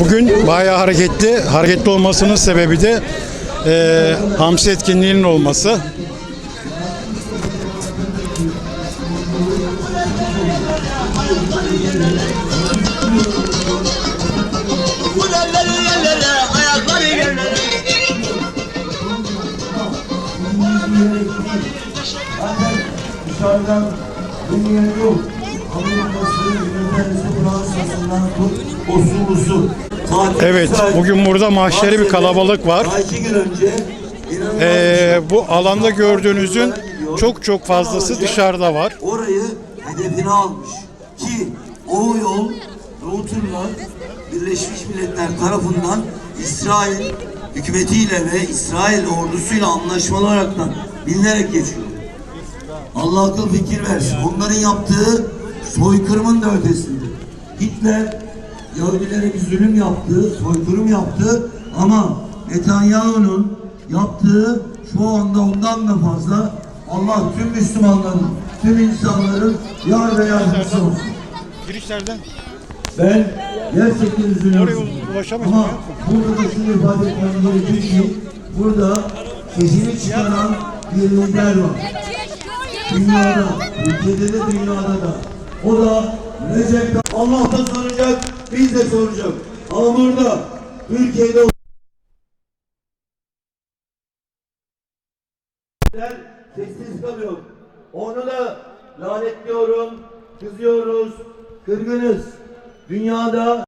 Bugün bayağı hareketli. Hareketli olmasının sebebi de eee hamsi etkinliğinin olması. Bu Evet, bugün burada mahşeri bir kalabalık var. Bir bu alanda gördüğünüzün çok çok fazlası dışarıda var. Orayı hedefine almış. Ki o yol Ruturlar Birleşmiş Milletler tarafından İsrail hükümetiyle ve İsrail ordusuyla anlaşmalı olaraktan bilinerek geçiyor. Allah akıl fikir versin. Onların yaptığı soykırımın da ötesinde. Hitler Yahudilere bir zulüm yaptı, soykırım yaptı ama Netanyahu'nun yaptığı şu anda ondan da fazla Allah tüm Müslümanların, tüm insanların yar ve yardımcısı olsun. Girişlerden Ben gerçekten üzülüyorum. Ama burada da şunu ifade etmem gerekiyor ki burada sesini çıkaran bir lider var. Dünyada, ülkede de dünyada da. O da Recep Allah da soracak, biz de soracak. Ama burada Türkiye'de sessiz kalıyor. Onu da lanetliyorum, kızıyoruz, kırgınız. Dünyada